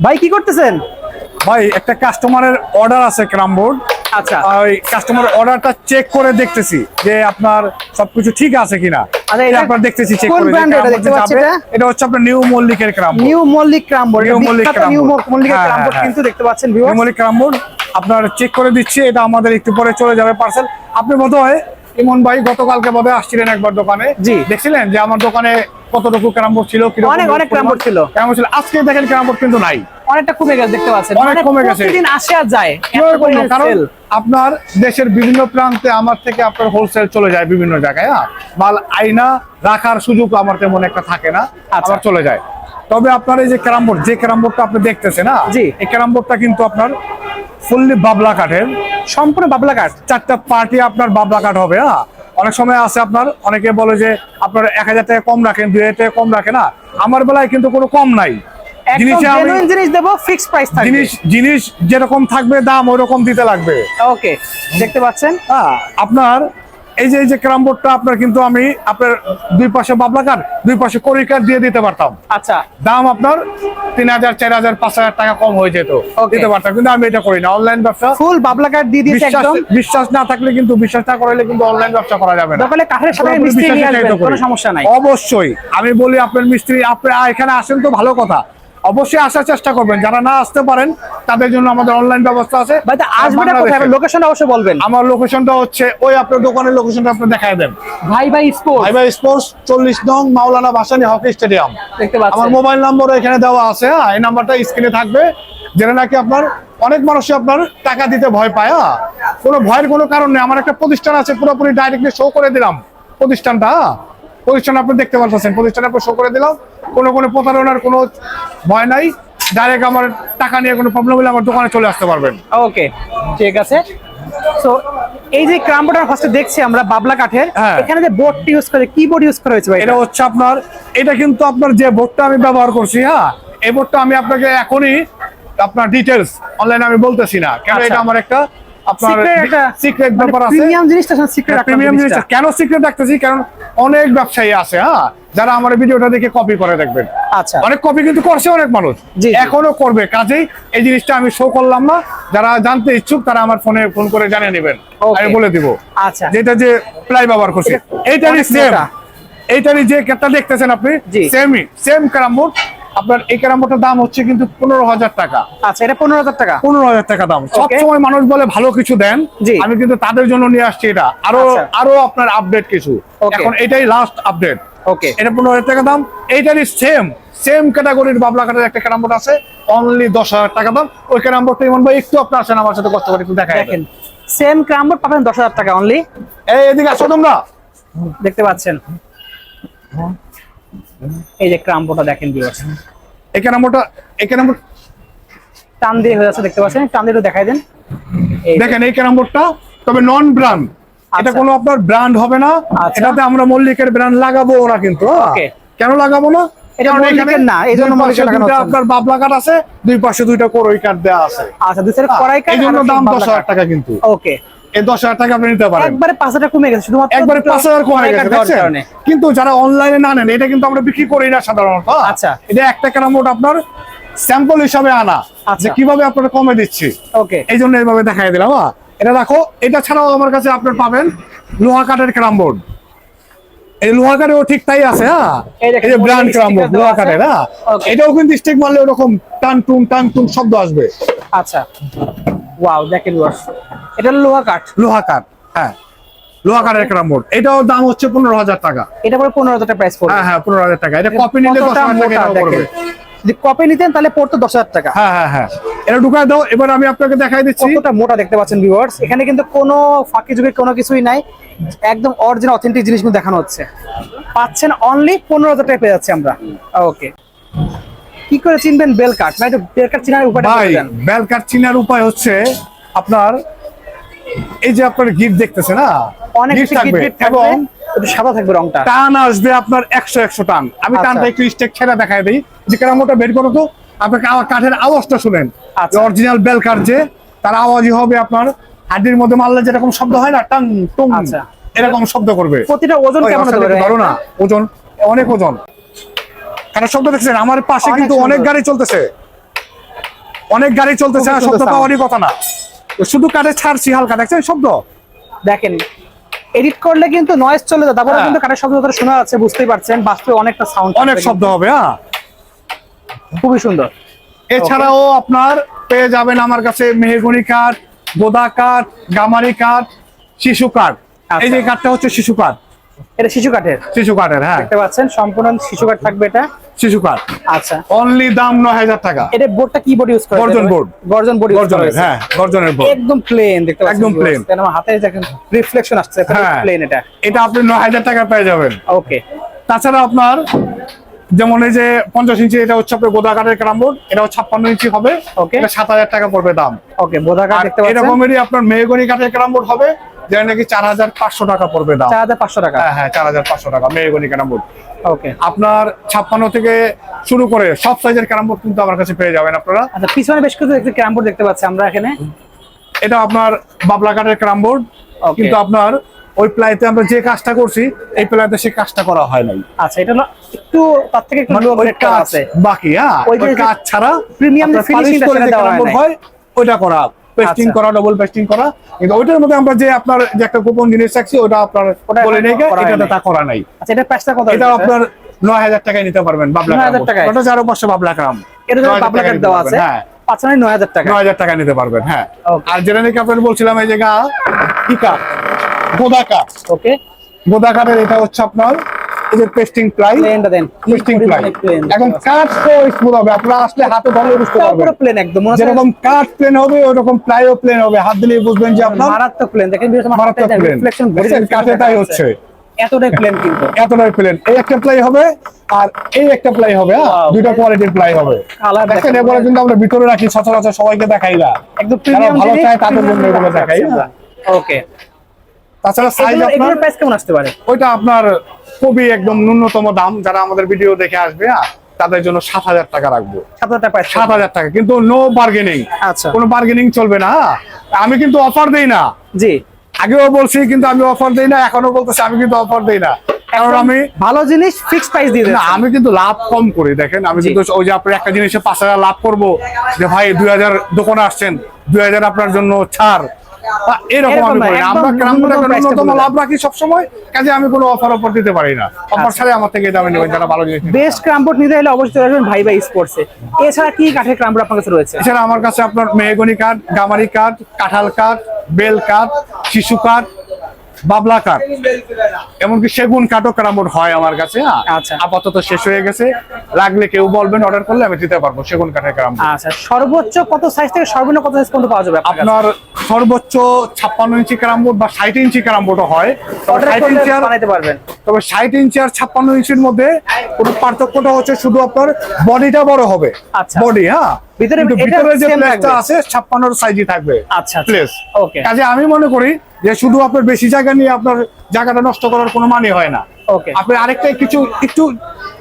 ভাই কি করতেছেন? ভাই একটা কাস্টমারের অর্ডার আছে ক্রাম বোর্ড। আচ্ছা। ওই কাস্টমার অর্ডারটা চেক করে দেখতেছি যে আপনার সবকিছু ঠিক আছে কিনা। আচ্ছা, এটা আপনার দেখতেছি চেক করে যে এটা দেখতে পাচ্ছি এটা? এটা হচ্ছে আপনার নিউ মল্লিকের carrom new Mallick Mallick new হ্যাঁ, হ্যাঁ, কিন্তু দেখতে পাচ্ছেন নিউ মল্লিক ক্রাম বোর্ড। আপনার চেক করে দিচ্ছি এটা আমাদের একটু পরে চলে যাবে পার্সেল আপনি বোধ হয় ইমন ভাই গতকালকে বোধ হয় আসছিলেন একবার দোকানে। জি। দেখছিলেন যে আমার দোকানে কতটুকু ক্রাম বোর্ড ছিল কীরকম অনেক, ছিল। আজকে দেখেন ক্রাম বোর্ড কিন্তু নাই। অনেকটা কমে গেছে দেখতে পাচ্ছেন। অনেক মানে কমে গেছে। প্রতিদিন আসে আর যায়। কারণ আপনার দেশের বিভিন্ন প্রান্তে আমার থেকে আপনার হোলসেল চলে যায় বিভিন্ন জায়গায় হ্যাঁ? মাল আইনা রাখার সুযোগ আমার তেমন একটা থাকে না আচ্ছা। আবার চলে যায়। তবে আপনার এই যে ক্যারাম বোর্ড যে ক্যারাম বোর্ডটা আপনি দেখতেছেন না জি। এই ক্যারাম বোর্ডটা কিন্তু আপনার ফুললি বাবলা কাঠের। সম্পূর্ণ বাবলা কাঠ। চারটা পার্টি আপনার বাবলা কাঠ হবে হ্যাঁ? অনেক সময় আছে আপনার অনেকে বলে যে আপনার এক হাজার টাকা কম রাখেন দুই হাজার টাকা কম রাখে না। আমার বেলায় কিন্তু কোনো কম নাই। জিনিসে আমি জিনিস দেবো ফিক্সড প্রাইস থাকবে। জিনিস জিনিস যেরকম থাকবে দাম ওই দিতে লাগবে। ওকে দেখতে পাচ্ছেন? হ্যাঁ আপনার এই যে এই যে ক্রাম বোর্ডটা আপনার কিন্তু আমি আপনার দুই পাশে বাবলা কাঠ দুই পাশে কড়ি কাঠ দিয়ে দিতে পারতাম। আচ্ছা। দাম আপনার তিন হাজার চার হাজার পাঁচ হাজার টাকা কম হয়ে যেত. দিতে পারতাম কিন্তু আমি এটা করি না অনলাইন ব্যবসা ফুল বাবলা কাঠ দিয়ে দিতে বিশ্বাস একদম? বিশ্বাস না থাকলে কিন্তু বিশ্বাস না করাইলে কিন্তু অনলাইন ব্যবসা করা যাবে না। দোকানে কাঠের সাথে মিস্ত্রি নিয়ে আসবেন কোনো সমস্যা নাই। অবশ্যই। আমি বলি আপনার মিস্ত্রি আপনি এখানে আসেন তো ভালো কথা। অবশ্যই আসার চেষ্টা করবেন। যারা না আসতে পারেন তাদের জন্য আমাদের অনলাইন ব্যবস্থা আছে। লোকেশন অবশ্যই বলবেন। আমার লোকেশনটা হচ্ছে ওই আপনার দোকানের লোকেশনটা আপনি দেখায় দেন। ভাই ভাই স্পোর্টস ভাই ভাই স্পোর্টস চল্লিশ নং মাওলানা ভাসানি হকি স্টেডিয়াম। আমার মোবাইল নম্বর এখানে দেওয়া আছে হ্যাঁ? এই নাম্বারটা স্ক্রিনে থাকবে যেটা নাকি আপনার অনেক মানুষই আপনার টাকা দিতে ভয় পায় হ্যাঁ? কোনো ভয়ের কোনো কারণ নেই। আমার একটা প্রতিষ্ঠান আছে পুরোপুরি ডাইরেক্টলি শো করে দিলাম প্রতিষ্ঠানটা হ্যাঁ? প্রতিষ্ঠান আপনি দেখতে পাচ্ছেন প্রতিষ্ঠান আপনি শো করে দিলাম। কোনো কোনো প্রতারণার কোনো ভয় নাই। ডাইরেক্ট আমার টাকা নিয়ে কোনো প্রবলেম হলে আমার দোকানে চলে আসতে পারবেন। ওকে ঠিক আছে। সো এই যে ক্রামবোর্ডার ফার্স্টে দেখছি আমরা বাবলা কাঠের। হ্যাঁ। এখানে যে বোর্ডটি ইউজ করে কি বোর্ড ইউজ করা হয়েছে ভাই? এটা হচ্ছে আপনার এটা কিন্তু আপনার যে বোর্ডটা আমি ব্যবহার করছি হ্যাঁ এই বোর্ডটা আমি আপনাকে এখনই আপনার ডিটেলস অনলাইনে আমি বলতেছি না। কেন? আচ্ছা। এটা আমার একটা আপনার সিক্রেট ব্যাপার আছে? প্রিমিয়াম জিনিসটা সিক্রেট প্রিমিয়াম জিনিসটা। জিনিসটা। কেন সিক্রেট রাখতেছি? কারণ অনেক ব্যবসায়ী আছে হ্যাঁ? যারা আমার ভিডিওটা দেখে কপি করে দেখবেন। আচ্ছা। অনেক কপি কিন্তু করছে অনেক মানুষ। জি, জি। এখনও করবে। কাজেই এই জিনিসটা আমি শো করলাম না। যারা জানতে ইচ্ছুক তারা আমার ফোনে ফোন করে জানিয়ে নেবেন। আমি বলে দিব। আচ্ছা। যেটা যে প্লাই ব্যবহার করছে। এইটারই সেম এইটারই যে কেটটা দেখতেছেন আপনি সেমই সেম ক্যারামবোর্ড আপনার এই ক্যারামবোর্ডের দাম হচ্ছে কিন্তু পনেরো হাজার টাকা। আচ্ছা এটা পনেরো হাজার টাকা? পনেরো হাজার টাকা দাম। সবসময় মানুষ বলে ভালো কিছু দেন। আমি কিন্তু তাদের জন্য নিয়ে আসছি এটা। আরও আচ্ছা। আরও আপনার আপডেট কিছু। এখন এটাই লাস্ট আপডেট ওকে এটা পনেরো হাজার টাকা দাম। এইটারই সেম সেম ক্যাটাগরির বাবলা কাঠের একটা ক্যারামবোর্ড আছে। অনলি দশ হাজার টাকা দাম। ওই ক্যারামবোর্ডটা ইমন ভাই একটু আপনি আসেন আমার সাথে কষ্ট করে একটু দেখা দেখেন সেম পাবেন দশ হাজার টাকা অনলি এই এদিকে আসো তোমরা। দেখতে পাচ্ছেন। এই যে ক্রামবোর্ডটা দেখেন ভিউয়ার্স এই ক্যারামবোর্ডটা এই ক্যারামবোর্ড টান দিয়ে হয়ে যাচ্ছে দেখতে পাচ্ছেন? টান দিয়ে দেখাই দেন। দেখেন এই ক্যারামবোর্ডটা তবে নন ব্র্যান্ড এটা আচ্ছা। কোনো আপনার ব্র্যান্ড হবে না। আচ্ছা। এটাতে আমরা মল্লিকের ব্র্যান্ড লাগাবো ওরা কিন্তু হ্যাঁ। কেন লাগাবো না? এটা মল্লিকের না, এই জন্য মল্লিকের লাগানো দুইটা হচ্ছে। আপনার বাবলা কাঠ আছে দুই পাশে দুইটা করই কাঠ দেওয়া আছে। আচ্ছা দুই সাইডে কড়াই কাঠ এই জন্য দাম বাবলা দশ হাজার কাঠ। টাকা কিন্তু। ওকে। এই দশ হাজার টাকা আপনি নিতে পারেন। একবারে পাঁচ হাজার কমে গেছে শুধুমাত্র একবারে পাঁচ হাজার কমে গেছে। কিন্তু যারা অনলাইনে না নেন এটা কিন্তু আমরা বিক্রি করি না সাধারণত? আচ্ছা। এটা একটা ক্যারামবোর্ড আপনার স্যাম্পল হিসাবে আনা আচ্ছা। যে কীভাবে আপনারা কমে দিচ্ছি। ওকে। এই জন্য এইভাবে দেখাই দিলাম হ্যাঁ? এটা দেখো এটা ছাড়াও আমার কাছে আপনার পাবেন লোহা কাঠের ক্রাম বোর্ড। এই লোহা কাঠেও ঠিক তাই আছে হ্যাঁ। এই যে ব্র্যান্ড মধ্যে বোর্ড লোহা কাঠের হ্যাঁ। এটাও কিন্তু স্টিক মারলে ওরকম টান টুন টান টুন শব্দ আসবে। আচ্ছা। ওয়াও দেখেন এটা লোহা কাঠ। লোহা কাঠ হ্যাঁ। লোহা কাঠের ক্রাম বোর্ড এটাও দাম হচ্ছে পনেরো হাজার টাকা। এটা পরে পনেরো হাজার টাকা প্রাইস পড়বে। হ্যাঁ হ্যাঁ পনেরো হাজার টাকা। এটা কপি নিলে দশ হাজার টাকা পড়বে। যদি কপি নিতেন তাহলে পড়তো দশ হাজার টাকা। হ্যাঁ হ্যাঁ হ্যাঁ। এটা ঢুকায় দাও। এবার আমি আপনাকে দেখাই দিচ্ছি। কতটা মোটা দেখতে পাচ্ছেন ভিউয়ার্স এখানে কিন্তু কোনো ফাঁকি যুগের কোনো কিছুই নাই। একদম অরিজিনাল অথেন্টিক জিনিসগুলো দেখানো হচ্ছে। পাচ্ছেন অনলি পনেরো হাজার টাকা পেয়ে যাচ্ছে আমরা। ওকে কি করে চিনবেন বেল কাট না একটু বেল কাট চিনার উপায়টা ভাই বেল কাঠ চিনার উপায় হচ্ছে আপনার এই যে আপনার গিফট দেখতেছে না? অনেক থাকবে। এবং সাদা থাকবে রংটা। টান আসবে আপনার একশো একশো টান। আমি আচ্ছা। টানটা একটু স্টেক ছেড়ে দেখাই দিই। যে কেরামোটা বের করো তো আপনাকে আমার কাঠের আওয়াজটা শুনেন। অরিজিনাল বেল কাঠ যে তার আওয়াজই হবে আপনার হাড্ডির মধ্যে মারলে যেরকম শব্দ হয় না টাং টুং আচ্ছা। এরকম শব্দ করবে। প্রতিটা ওজন কেমন ধরো না? ওজন অনেক ওজন। কারণ শব্দ দেখছেন? আমার পাশে কিন্তু অনেক গাড়ি চলতেছে। অনেক গাড়ি চলতেছে শব্দ পাওয়ারই কথা না। শুধু কাঠে ছাড়ছি হালকা দেখছেন শব্দ? দেখেন এডিট করলে কিন্তু নয়েজ চলে যায় তারপরে হ্যাঁ। কিন্তু কাঠের শব্দ শোনা যাচ্ছে বুঝতেই পারছেন বাস্তবে অনেকটা সাউন্ড অনেক শব্দ হবে হ্যাঁ। খুবই সুন্দর। এছাড়াও আপনার পেয়ে যাবেন আমার কাছে মেহগনি কাঠ গোদা কাঠ গামারি কাঠ শিশু কাঠ এই যে কাঠটা হচ্ছে শিশু কাঠ এটা শিশু কাঠের শিশু কাঠের হ্যাঁ। দেখতে পাচ্ছেন সম্পূর্ণ শিশু কাঠ থাকবে এটা। শিশু কাঠ। আচ্ছা। অনলি দাম নয় হাজার টাকা। এটা বোর্ডটা কি বোর্ড ইউজ করে গর্জন board। গর্জন বোর্ড ইউজ গর্জনের হ্যাঁ গর্জনের বোর্ড একদম প্লেন দেখতে পাচ্ছেন একদম plain। কেন আমার হাতে দেখেন রিফ্লেকশন আসছে প্লেন এটা। এটা আপনি নয় হাজার টাকা পেয়ে যাবেন। ওকে তাছাড়া আপনার যেমন এই যে পঞ্চাশ ইঞ্চি এটা হচ্ছে আপনার গোদা কাঠের ক্রাম বোর্ড এটাও ছাপ্পান্ন ইঞ্চি হবে. এটা সাত হাজার টাকা পড়বে দাম। ওকে পাচ্ছেন। এরকমেরই আপনার মেহগনি কাঠের ক্রাম বোর্ড হবে। যেটা নাকি চার হাজার পাঁচশো টাকা পড়বে দাম। চার হাজার পাঁচশো টাকা? হ্যাঁ হ্যাঁ চার হাজার পাঁচশো টাকা মেহগনি ক্রাম বোর্ড ওকে। আপনার ছাপ্পান্ন থেকে শুরু করে সব সাইজের ক্রাম বোর্ড কিন্তু আমার কাছে পেয়ে যাবেন আপনারা। আচ্ছা পিছনে বেশ কিছু একটি ক্যাম্প বোর্ড দেখতে পাচ্ছি আমরা এখানে। এটা আপনার বাবলা কাঠের ক্রাম বোর্ড কিন্তু আপনার ওই প্লাইতে আমরা যে কাজটা করছি এই প্লাইতে সে কাজটা করা হয় নাই। আচ্ছা এটা হলো একটু তার থেকে একটু মানে লো গ্রেড আছে। বাকি হ্যাঁ ওই কাজ ছাড়া finishing polish করে দেওয়া হয় ওইটা করা। পেস্টিং আচ্ছা। করা ডবল পেস্টিং করা। কিন্তু ওইটার মধ্যে আমরা যে আপনার যে একটা গোপন জিনিস রাখছি ওটা আপনার বলে নেই করা এটা। তা করা নাই। আচ্ছা এটা প্রাইসটা কত এটা আপনার নয় হাজার টাকায় নিতে পারবেন বাবলা 9,000 গ্রাম। টাকায়? ওটা চারো পাঁচশো বাবলা গ্রাম। এটা তো 9,000 বাবলা কাঠ দেওয়া আছে হ্যাঁ। পাঁচ নয় হাজার টাকা নয় হাজার টাকা নিতে পারবেন হ্যাঁ। আর যেটা নাকি আপনার বলছিলাম এই জায়গা কি কাঠ গোদা কাঠ। ওকে গোদা কাঠের এটা হচ্ছে আপনার এই যে পেস্টিং প্লাই প্লেনটা দেন। পেস্টিং প্লাই এখন কাঠ তো স্মুথ হবে আপনারা আসলে হাতে ধরলে বুঝতে পারবেন। পুরো প্লেন একদম যেরকম কাঠ প্লেন হবে ওরকম প্লাইও প্লেন হবে। হাত দিলেই বুঝবেন যে আপনার মারাত্মক প্লেন দেখেন বিশেষ মারাত্মক রিফ্লেকশন কাঠে তাই হচ্ছে। এতটাই প্লেন কিন্তু। এতটাই প্লেন এই একটা প্লাই হবে আর এই একটা প্লাই হবে হ্যাঁ. দুইটা কোয়ালিটির প্লাই হবে। দেখেন দেখেন। এবারে কিন্তু আমরা ভিতরে রাখি সচরাচর সবাইকে দেখাই না। একদম প্রিমিয়াম ভালো চায় তাদের জন্য এগুলো দেখাই ওকে তাছাড়া সাইজ এগুলোর আপনার প্রাইস কেমন আসতে পারে? ওইটা আপনার খুবই একদম ন্যূনতম দাম যারা আমাদের ভিডিও দেখে আসবে তাদের জন্য সাত হাজার টাকা রাখব। সাত হাজার টাকা কিন্তু নো বার্গেনিং আচ্ছা। কোনো বার্গেনিং চলবে না হ্যাঁ? আমি কিন্তু অফার দেই না। জি। আগেও বলছি কিন্তু আমি অফার দেই না এখনও বলতেছি আমি কিন্তু অফার দেই না। কারণ আমি ভালো জিনিস ফিক্স প্রাইস দিয়ে না আমি কিন্তু লাভ কম করি দেখেন আমি কিন্তু ওই যে আপনি একটা জিনিসে পাঁচ হাজার লাভ করব যে ভাই দুই হাজার দোকানে আসছেন দুই হাজার আপনার জন্য ছাড় এরকম আমি করি আমরা ন্যূনতম লাভ রাখি সবসময় কাজে আমি কোনো অফার অফার দিতে পারি না। অফার ছাড়াই আমার থেকে দামে নেবেন যারা ভালো জিনিস বেস্ট ক্রামবোর্ড নিতে হলে অবশ্যই আসবেন ভাই ভাই স্পোর্টসে এছাড়া কি কাঠের ক্রামবোর্ড আপনার কাছে রয়েছে? এছাড়া আমার কাছে আপনার মেহগনি কাঠ গামারি কাঠ কাঁঠাল কাঠ বেল কাঠ শিশু কাঠ বাবলা কাঠ। এমনকি সেগুন কাঠও ক্রামবোর্ড হয় আমার কাছে হ্যাঁ। আচ্ছা। আপাতত শেষ হয়ে গেছে। লাগলে কেউ বলবেন অর্ডার করলে আমি দিতে পারব সেগুন কাঠের ক্রামবোর্ড আচ্ছা সর্বোচ্চ কত সাইজ থেকে সর্বনিম্ন কত সাইজ পর্যন্ত পাওয়া যাবে আপনার সর্বোচ্চ ছাপ্পান্ন ইঞ্চি ক্রামবোর্ড বা ষাট ইঞ্চি ক্রামবোর্ডও হয়। তবে ষাট ইঞ্চি আর বানাইতে পারবেন। তবে ষাট ইঞ্চি আর ছাপ্পান্ন ইঞ্চির মধ্যে কোনো পার্থক্যটা হচ্ছে শুধু আপনার বডিটা বড় হবে। আচ্ছা। বডি হ্যাঁ। ভিতরে- ভিতরে যে প্লেসটা আছে 56 এর সাইজই থাকবে আচ্ছা প্লেস ওকে কাজে আমি মনে করি যে শুধু আপনার বেশি জায়গা নিয়ে আপনার জায়গাটা নষ্ট করার কোনো মানে হয় না। ওকে আপনি আরেকটা কিছু একটু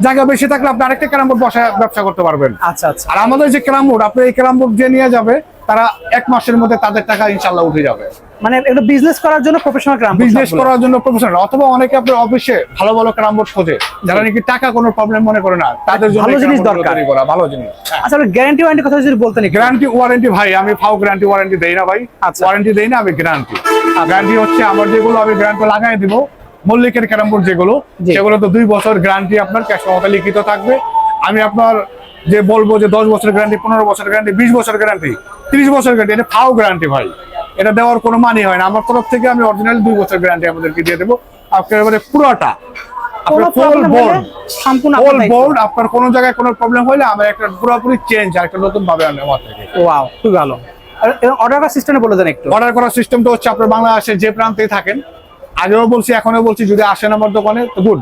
জায়গা বেশি থাকলে আপনি আরেকটা ক্যারামবোর্ড বসা ব্যবসা করতে পারবেন। আচ্ছা আচ্ছা। আর আমাদের যে ক্যারামবোর্ড আপনি এই ক্যারামবোর্ড যে নিয়ে যাবে তারা এক মাসের মধ্যে তাদের টাকা ইনশাল্লাহ উঠে যাবে। মানে এটা বিজনেস করার জন্য প্রফেশনাল ক্রামবোর্ড বিজনেস করার জন্য প্রফেশনাল অথবা অনেকে আপনার অফিসে ভালো ভালো ক্যারামবোর্ড খোঁজে যারা নাকি টাকা কোনো প্রবলেম মনে করে না তাদের জন্য ভালো জিনিস দরকার। করা ভালো জিনিস। হ্যাঁ। আচ্ছা গ্যারান্টি ওয়ারেন্টি কথা যদি বলতেন গ্যারান্টি ওয়ারেন্টি ভাই আমি ফাও গ্যারান্টি ওয়ারেন্টি দেই না ভাই। আচ্ছা। ওয়ারেন্টি দেই না আমি গ্যারান্টি গ্যারান্টি হচ্ছে আমার যেগুলো আমি গ্যারান্টি লাগাই দিব মল্লিকের ক্যারামবোর্ড যেগুলো সেগুলো তো দুই বছর গ্যারান্টি আপনার ক্যাশ লিখিত থাকবে। আমি আপনার যে বলব যে দশ বছর গ্যারান্টি পনেরো বছর গ্যারান্টি বিশ বছর গ্যারান্টি তিরিশ বছর গ্যারান্টি এটা ফাও গ্যারান্টি ভাই। এটা দেওয়ার কোনো মানে হয় না। আমার তরফ থেকে আমি অরিজিনাল দুই বছর গ্যারান্টি আমাদেরকে দিয়ে দেবো। একেবারে পুরোটা আপনার কোনো জায়গায় কোনো প্রবলেম হলে একটা পুরোপুরি চেঞ্জ আর একটা নতুন ভাবে আনব আমার থেকে। ওয়াও খুব ভালো। অর্ডার করার বলে দেন একটু। অর্ডার করার সিস্টেমটা হচ্ছে আপনার যে প্রান্তেই থাকেন। আগেও বলছি এখনও বলছি যদি আসেন আমার দোকানে তো গুড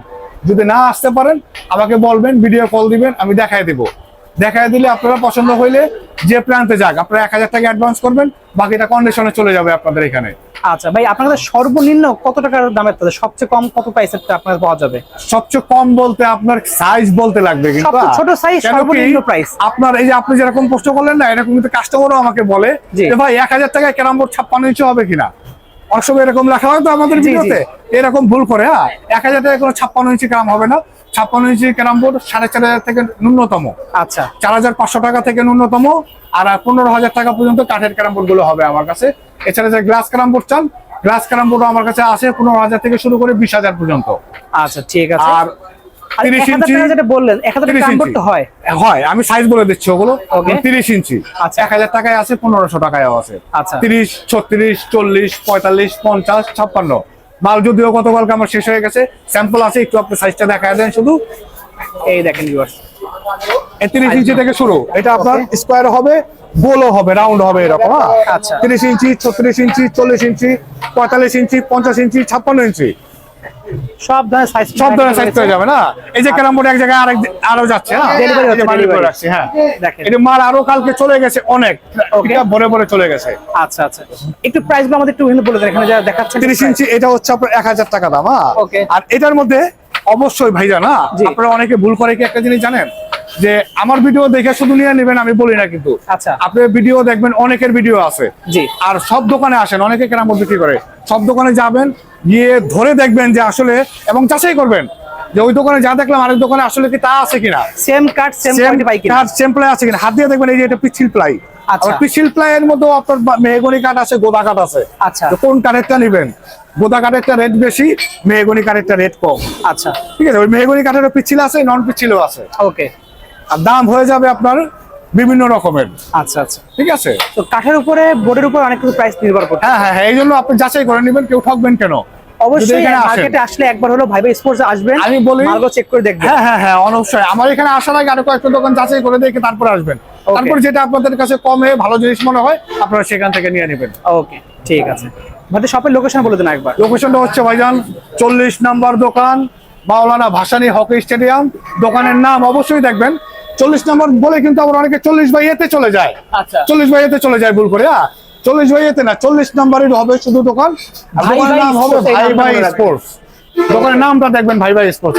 যদি না আসতে পারেন আমাকে বলবেন ভিডিও কল দিবেন আমি দেখাই দিব। দেখাই দিলে আপনারা পছন্দ হইলে যে প্রান্তে যাক আপনারা এক হাজার টাকা অ্যাডভান্স করবেন বাকিটা কন্ডিশনে চলে যাবে আপনাদের এখানে আচ্ছা ভাই আপনার কাছে সর্বনিম্ন কত টাকার দামের তাদের সবচেয়ে কম কত প্রাইসের আপনার পাওয়া যাবে সবচেয়ে কম বলতে আপনার সাইজ বলতে লাগবে কিন্তু সবচেয়ে ছোট সাইজ? সর্বনিম্ন price। আপনার এই যে আপনি যেরকম প্রশ্ন করলেন না এরকম কিন্তু কাস্টমারও আমাকে বলে যে ভাই এক হাজার টাকায় ক্যারাম বোর্ড ছাপ্পান্ন ইঞ্চি হবে কিনা অনেক সময় এরকম লেখা হয় তো আমাদের। ভিডিওতে। এরকম ভুল করে হ্যাঁ? এক হাজার টাকা কোনো ছাপ্পান্ন ইঞ্চি গ্রাম হবে না। ছাপ্পান্ন ইঞ্চি ক্যারাম বোর্ড সাড়ে চার হাজার থেকে ন্যূনতম। আচ্ছা। চার হাজার পাঁচশো টাকা থেকে ন্যূনতম। আর পনেরো হাজার টাকা পর্যন্ত কাঠের ক্যারাম বোর্ডগুলো হবে আমার কাছে। এছাড়া যে গ্লাস ক্যারাম বোর্ড চান গ্লাস ক্যারাম বোর্ড আমার কাছে আছে পনেরো হাজার থেকে শুরু করে বিশ হাজার পর্যন্ত। আচ্ছা ঠিক আছে। আর আর তিরিশ 1000 ইঞ্চি টাকা যেটা বললেন এক হাজার টাকা 30 দাম ইঞ্চি। করতে আমি সাইজ বলে দিচ্ছি ওগুলো। তিরিশ ইঞ্চি। আচ্ছা। এক হাজার টাকায় আছে পনেরোশো টাকায় আছে। আচ্ছা। তিরিশ ছত্রিশ চল্লিশ পঁয়তাল্লিশ পঞ্চাশ ছাপ্পান্ন। মাল যদিও গতকালকে আমার শেষ হয়ে গেছে স্যাম্পল আছে একটু আপনি সাইজটা দেখা দেন শুধু। এই দেখেন তিরিশ ইঞ্চি থেকে শুরু। এটা আপনার স্কোয়ার হবে গোলও হবে রাউন্ড হবে এরকম হ্যাঁ? আচ্ছা। তিরিশ ইঞ্চি ছত্রিশ ইঞ্চি চল্লিশ ইঞ্চি পঁয়তাল্লিশ ইঞ্চি পঞ্চাশ ইঞ্চি ছাপ্পান্ন ইঞ্চি। সব ধরনের সাইজ সব ধরনের সাইজ পেয়ে যাবে না? এই যে ক্যারাম বোর্ড এক জায়গায় আরেক আরও যাচ্ছে হ্যাঁ? ডেলিভারি করে রাখছি, হ্যাঁ। দেখেন। এটা মাল আরও কালকে চলে গেছে অনেক। এটা ভরে ভরে চলে গেছে। আচ্ছা আচ্ছা। একটু প্রাইসগুলো আমাদের একটু বলে দেন এখানে যা দেখাচ্ছেন। তিরিশ ইঞ্চি এটা হচ্ছে আপনার এক হাজার টাকা দাম হ্যাঁ? আর এটার মধ্যে অবশ্যই ভাইজান না জি। আপনারা অনেকে ভুল করে কি একটা জিনিস জানেন? যে আমার ভিডিও দেখে শুধু নিয়ে নেবেন আমি বলি না কিন্তু। আচ্ছা। আপনি ভিডিও দেখবেন অনেকের ভিডিও আছে। জি। আর সব দোকানে আসেন অনেকে কেরাম বিক্রি করে? সব দোকানে যাবেন গিয়ে ধরে দেখবেন যে আসলে এবং যাচাই করবেন যে ওই দোকানে যা দেখলাম আরেক দোকানে আসলে কি তা আছে কিনা। সেম কাট সেম কোয়ালিটি পাই কিনা। সেম প্লাই আছে কিনা। হাত দিয়ে দেখবেন এই যে এটা পিছিল প্লাই আচ্ছা। পিছিল প্লাইয়ের মধ্যেও আপনার মেহগনি কাঠ আছে গোদা কাঠ আছে। আচ্ছা। কোন কাঠেরটা নেবেন? গোদা কাঠেরটা রেট বেশি মেহগনি কাঠেরটা রেট কম। আচ্ছা। ঠিক আছে? ওই মেহগনি কাঠেরও পিছিল আছে নন পিছিলও আছে। ওকে আর দাম হয়ে যাবে আপনার বিভিন্ন রকমের। আচ্ছা আচ্ছা। ঠিক আছে? তো কাঠের উপরে বোর্ডের উপর অনেক কিছু প্রাইস নির্ভর করে হ্যাঁ হ্যাঁ হ্যাঁ এই জন্য আপনি যাচাই করে নেবেন কেউ ঠকবেন কেন? অবশ্যই মার্কেটে আসলে একবার হলো ভাইবে স্পোর্টস আসবেন আমি বলি- মালগুলো চেক করে দেখবেন। হ্যাঁ হ্যাঁ হ্যাঁ অবশ্যই। আমার এখানে আসার আগে আরও কয়েকটা দোকান যাচাই করে দেখে তারপর আসবেন। তারপর যেটা আপনাদের কাছে কমে ভালো জিনিস মনে হয় আপনারা সেখান থেকে নিয়ে নেবেন। ওকে ঠিক আছে। শপের লোকেশন বলে দেন একবার লোকেশনটা হচ্ছে ভাইজান চল্লিশ নাম্বার দোকান মাওলানা ভাসানী হকি স্টেডিয়াম। দোকানের নাম অবশ্যই দেখবেন। চল্লিশ নাম্বার বলে কিন্তু আবার অনেকে চল্লিশ বাই এতে চলে যায়। আচ্ছা। চল্লিশ বাই এতে চলে যায় ভুল করে হ্যাঁ? চল্লিশ বাই এতে না চল্লিশ নাম্বারের হবে শুধু দোকান দোকানের নাম হবে ভাই ভাই স্পোর্টস দোকানের নামটা দেখবেন ভাই ভাই স্পোর্টস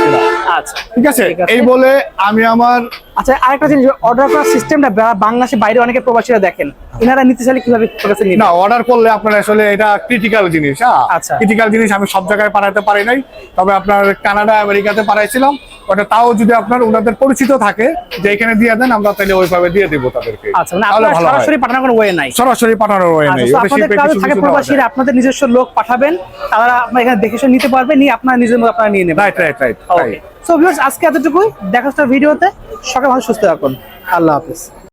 আচ্ছা। ঠিক আছে? এই বলে আমি আমার আচ্ছা আরেকটা জিনিস অর্ডার করার সিস্টেমটা বাংলাদেশের বাইরে অনেকে প্রবাসীরা দেখেন। ইনারা নিতে চাইলে কীভাবে প্রকাশে না অর্ডার করলে আপনার আসলে এটা ক্রিটিক্যাল জিনিস হ্যাঁ? আচ্ছা। ক্রিটিক্যাল জিনিস আমি সব জায়গায় পাঠাতে পারি নাই। তবে আপনার কানাডা আমেরিকাতে পাঠাইছিলাম। ওটা তাও যদি আপনার ওনাদের পরিচিত থাকে যে এখানে দিয়ে দেন আমরা তাহলে ওইভাবে দিয়ে দেবো তাদেরকে। আচ্ছা মানে আপনারা সরাসরি পাঠানোর ওয়ে নাই। সরাসরি পাঠানোর ওয়ে নেই। আচ্ছা, ওটা আপনাদের কাছে থাকে প্রবাসীরা আপনাদের নিজস্ব লোক পাঠাবেন তারা আপনার এখানে দেখে শুনে নিতে পারবে নিয়ে আপনার নিজের মতো আপনারা নিয়ে নেবেন। Right right right okay so viewers আজকে এতটুকুই। দেখা হচ্ছে ভিডিওতে। সকাল ভালো সুস্থ থাকুন। আল্লাহ হাফেজ।